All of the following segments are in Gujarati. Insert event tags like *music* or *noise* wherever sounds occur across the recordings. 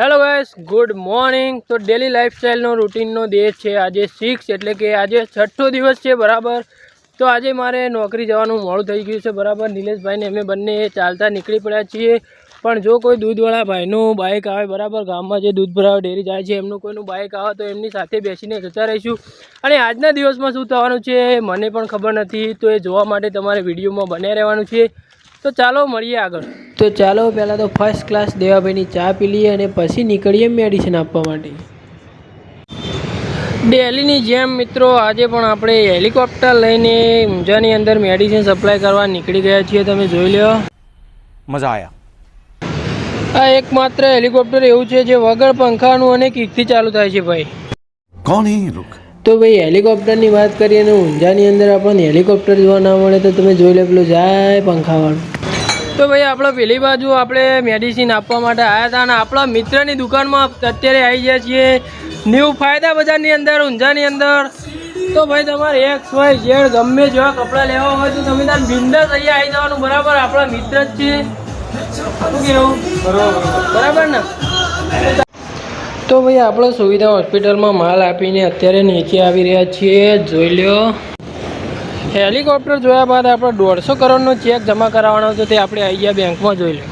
હેલો ગાઈસ ગુડ મોર્નિંગ તો ડેલી લાઈફસ્ટાઈલનો રૂટીનનો દિવસ છે. આજે સિક્સ એટલે કે આજે છઠ્ઠો દિવસ છે, બરાબર? તો આજે મારે નોકરી જવાનું મોડું થઈ ગયું છે, બરાબર? નિલેશભાઈને અમે બંને ચાલતા નીકળી પડ્યા છીએ. પણ જો કોઈ દૂધવાળા ભાઈનું બાઇક આવે, બરાબર? ગામમાં જે દૂધ ભરાવા ડેરી જાય છે, એમનું કોઈનું બાઇક આવે, તો એમની સાથે બેસીને જતા રહીશું. અને આજના દિવસમાં શું થવાનું છે, મને પણ ખબર નથી. તો એ જોવા માટે તમારે વિડીયોમાં બને રહેવાનું છે. તો ચાલો મળીએ આગળ. તો ચાલો પહેલાં તો ફર્સ્ટ ક્લાસ દેવાભાઈની ચા પી લઈએ અને પછી નીકળીએ મેડિસિન આપવા માટે. ડેલીની જેમ મિત્રો આજે પણ આપણે હેલિકોપ્ટર લઈને ઊંઝાની અંદર મેડિસિન સપ્લાય કરવા નીકળી ગયા છીએ. તમે જોઈ લો મજા આવ્યા આ એકમાત્ર હેલિકોપ્ટર એવું છે જે વગર પંખાનું અને કીકથી ચાલુ થાય છે ભાઈ. કોણ તો ભાઈ હેલિકોપ્ટરની વાત કરીએ અને ઊંઝાની અંદર આપણને હેલિકોપ્ટર જોવા ના મળે તો તમે જોઈ લો પેલું જાય પંખાવાળું. તો ભાઈ, આપણે પેલી બાજુ આપણે મેડિસિન આપવા માટે આવ્યા હતા અને આપણા મિત્રની દુકાનમાં અત્યારે આવી ગયા છીએ ન્યૂ ફાયદા બજારની અંદર, ઊંઝાની અંદર. તો ભાઈ, તમારે એક્સ વાય ઝેડ ગમે જેવા કપડાં લેવા હોય તો તમે તાર બિંદાસ અહીંયા આવી જવાનું. બરાબર, આપણા મિત્ર જ છે શું કેવું બરાબર ને? તો ભાઈ, આપણે સુવિધા હોસ્પિટલમાં માલ આપીને અત્યારે નીચે આવી રહ્યા છીએ. જોઈ લ્યો. હેલિકોપ્ટર જોયા બાદ આપણે દોઢસો કરોડનો ચેક જમા કરાવવાનો હતો તે આપણે આવી બેંકમાં જોઈ લઈએ.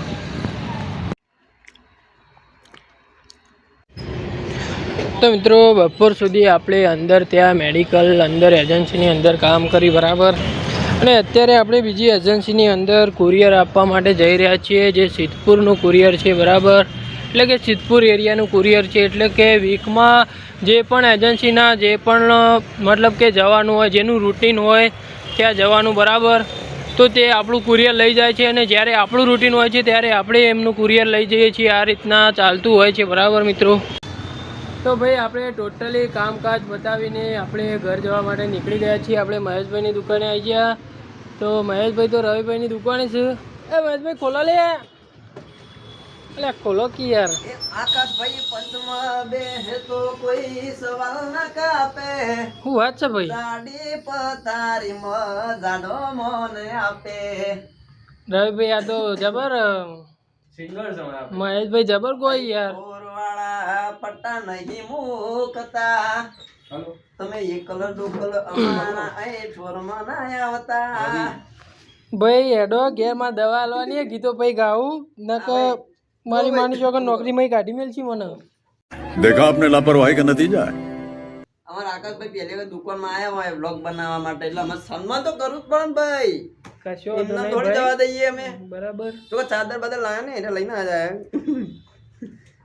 તો મિત્રો, બપોર સુધી આપણે અંદર ત્યાં મેડિકલ, અંદર એજન્સીની અંદર કામ કરી બરાબર. અને અત્યારે આપણે બીજી એજન્સીની અંદર કુરિયર આપવા માટે જઈ રહ્યા છીએ, જે સિદ્ધપુરનું કુરિયર છે, બરાબર. એટલે કે સિદ્ધપુર એરિયાનું કુરિયર છે, એટલે કે વીકમાં જે પણ એજન્સીના જે પણ, મતલબ કે જવાનું હોય, જેનું રૂટીન હોય, ત્યાં જવાનું બરાબર. તો તે આપણું કુરિયર લઈ જાય છે અને જ્યારે આપણું રૂટીન હોય છે, ત્યારે આપણે એમનું કુરિયર લઈ જઈએ છીએ. આ રીતના ચાલતું હોય છે, બરાબર મિત્રો? તો ભાઈ, આપણે ટોટલી કામકાજ બતાવીને આપણે ઘર જવા માટે નીકળી ગયા છીએ. આપણે મહેશભાઈની દુકાને આવી ગયા. તો મહેશભાઈ તો રવિભાઈની દુકાને છે. એ મહેશભાઈ, ખોલો લે. એટલે ખોલો કી યાર આકાશભાઈ પંચમાં બે હે તો કોઈ સવાલ ના કાપે. હું વાત છે ભાઈ? દાડી પતારી મજાનો મને આપે. રવિભાઈ આ તો જબર મહેશભાઈ જબર કોઈ યાર. ઓરવાળા પટ્ટા નહીં મૂકતા. તમે એકલ કલર અમારા *coughs* એ છોરમાં ના આવતા. ભાઈ એડો ઘેરમાં દવા લવાની ગીતો પછી ગાવું નક મારી માની જો નોકરી માં કાઢી મેલશી મને? દેખા આપને લાપરવાહી કા નતીજા અમાર આકાશભાઈ પહેલે વાર દુકાનમાં આયા હોય વ્લોગ બનાવવા માટે એટલે અમે સન્માન તો કરું જ પણ ભાઈ. કશો એમને થોડી જવા દઈએ અમે. બરાબર. તો ચાદર બદર લાયા ને એટલે લઈને આ જાય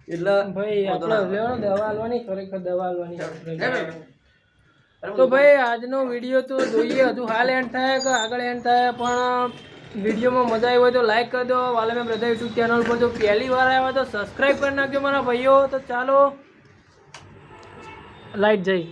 એટલે ભાઈ આપણે લેવાનો દવા આલવાની ખરેખર દવા આલવાની. તો ભાઈ આજનો વીડિયો તો જોઈએ હજુ હાલ એન્ડ થાય કે આગળ એન્ડ થાય પણ વિડીયોમાં મજા આવી હોય તો લાઈક કરી દો. વાલે મેં બધા યુટ્યુબ ચેનલ પર જો પહેલી વાર આવ્યા તો સબસ્ક્રાઈબ કરી નાખજો મારા ભાઈઓ. તો ચાલો લાઈટ જઈ